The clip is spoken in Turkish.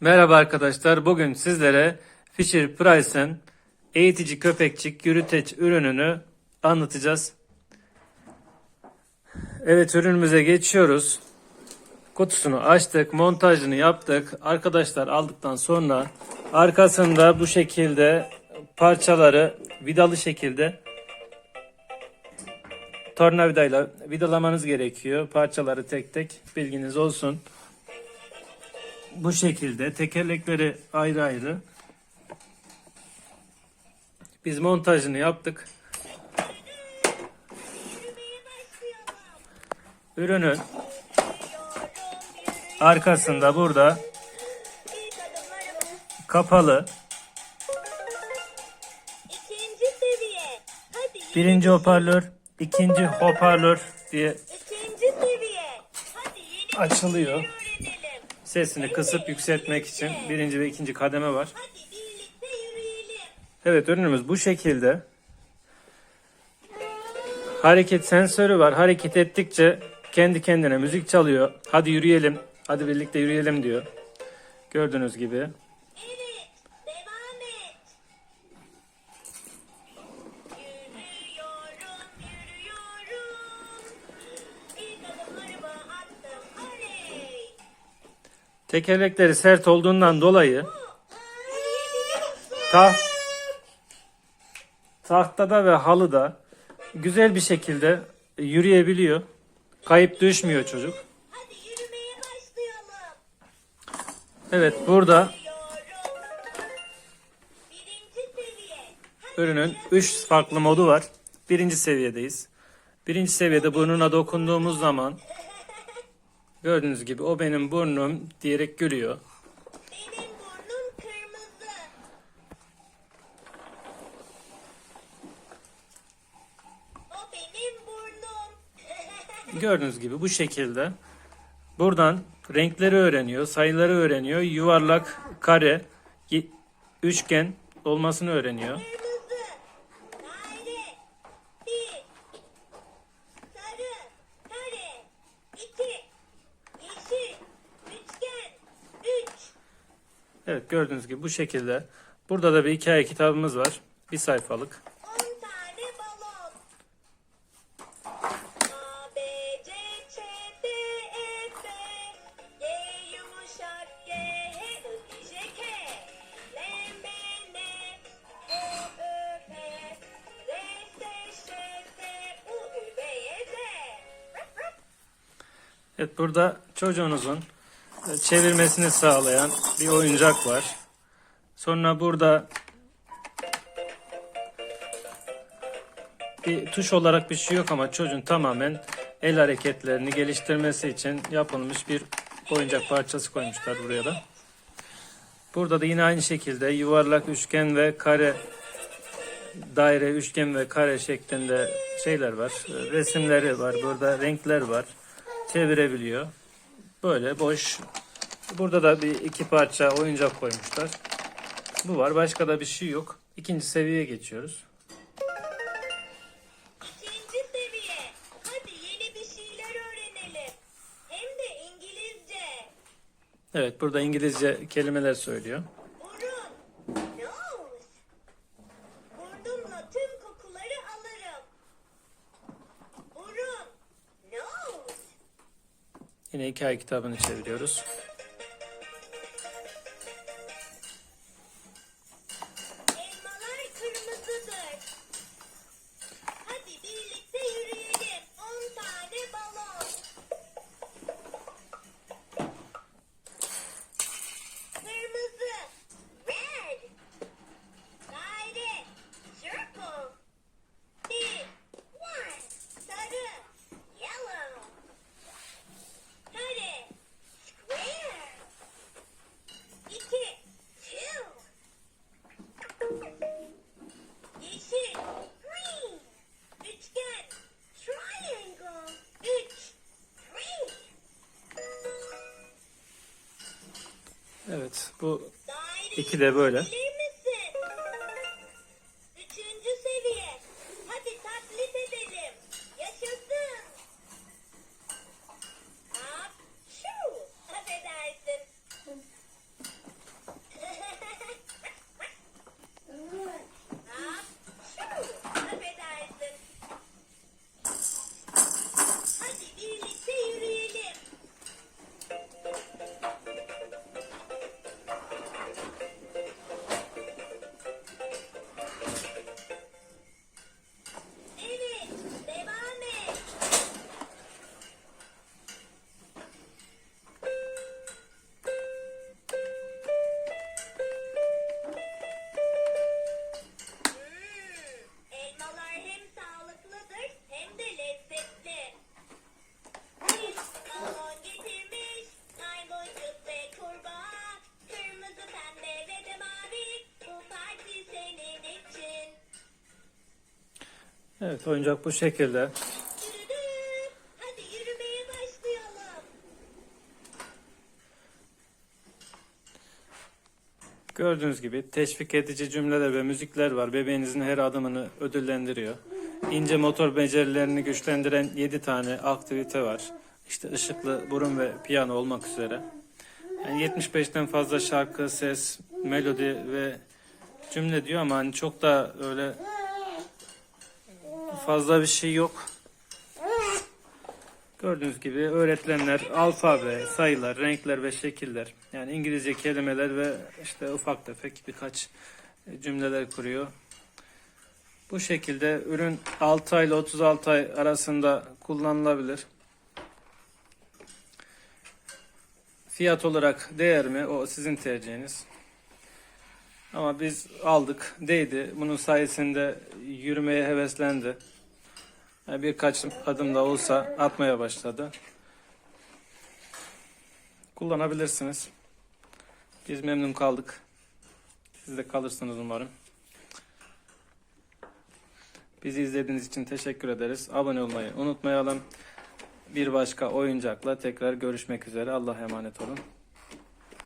Merhaba arkadaşlar. Bugün sizlere Fisher Price'ın eğitici köpekçik yürüteç ürününü anlatacağız. Evet ürünümüze geçiyoruz. Kutusunu açtık, montajını yaptık. Arkadaşlar aldıktan sonra arkasında bu şekilde parçaları vidalı şekilde tornavidayla vidalamanız gerekiyor. Parçaları tek tek bilginiz olsun bu şekilde tekerlekleri ayrı ayrı biz montajını yaptık. Ürünün arkasında burada kapalı birinci hoparlör, ikinci hoparlör diye açılıyor. Sesini kısıp yükseltmek için birinci ve ikinci kademe var. Evet ürünümüz bu şekilde. Hareket sensörü var. Hareket ettikçe kendi kendine müzik çalıyor. Hadi yürüyelim. Hadi birlikte yürüyelim diyor. Gördüğünüz gibi. Tekerlekleri sert olduğundan dolayı ta tahtada ve halıda güzel bir şekilde yürüyebiliyor. Kayıp düşmüyor çocuk. Evet burada ürünün 3 farklı modu var. Birinci seviyedeyiz. Birinci seviyede burnuna dokunduğumuz zaman gördüğünüz gibi o benim burnum diyerek gülüyor. Benim burnum kırmızı. O benim burnum. Gördüğünüz gibi bu şekilde buradan renkleri öğreniyor, sayıları öğreniyor, yuvarlak, kare, üçgen olmasını öğreniyor. Kırmızı. Daire. Bir. Sarı. Kare. İki. Yeşil. Üçgen. Üç. Evet gördüğünüz gibi bu şekilde. Burada da bir hikaye kitabımız var. Bir sayfalık. On tane balon. A, B, C, Ç, D, E, F, G, yumuşak G, H, I, J, K, L, M, N, O, Ö, P, R, S, Ş, T, U, Ü, V, Y, Z. Evet burada çocuğunuzun çevirmesini sağlayan bir oyuncak var. Sonra burada bir tuş olarak bir şey yok ama çocuğun tamamen el hareketlerini geliştirmesi için yapılmış bir oyuncak parçası koymuşlar buraya da. Burada da yine aynı şekilde yuvarlak, üçgen ve kare daire, üçgen ve kare şeklinde şeyler var. Resimleri var. Burada renkler var. Çevirebiliyor. Böyle boş. Burada da bir iki parça oyuncak koymuşlar. Bu var. Başka da bir şey yok. İkinci seviyeye geçiyoruz. İkinci seviye. Hadi yeni bir şeyler öğrenelim. Hem de İngilizce. Evet burada İngilizce kelimeler söylüyor. Burun. Nose. Burnumla tüm kokuları alırım. Burun. Nose. Yine hikaye kitabını çeviriyoruz. Kırmızıdır. Hadi bu İki de böyle. Evet oyuncak bu şekilde. Gördüğünüz gibi teşvik edici cümleler ve müzikler var. Bebeğinizin her adımını ödüllendiriyor. İnce motor becerilerini güçlendiren 7 tane aktivite var. İşte ışıklı burun ve piyano olmak üzere. Yani 75'ten fazla şarkı, ses, melodi ve cümle diyor ama hani çok da öyle fazla bir şey yok. Gördüğünüz gibi öğretilenler alfabe, sayılar, renkler ve şekiller. Yani İngilizce kelimeler ve işte ufak tefek birkaç cümleler kuruyor. Bu şekilde ürün 6 ay ile 36 ay arasında kullanılabilir. Fiyat olarak değer mi? O sizin tercihiniz. Ama biz aldık, değdi. Bunun sayesinde yürümeye heveslendi. Birkaç adım da olsa atmaya başladı. Kullanabilirsiniz. Biz memnun kaldık. Siz de kalırsınız umarım. Bizi izlediğiniz için teşekkür ederiz. Abone olmayı unutmayalım. Bir başka oyuncakla tekrar görüşmek üzere. Allah'a emanet olun.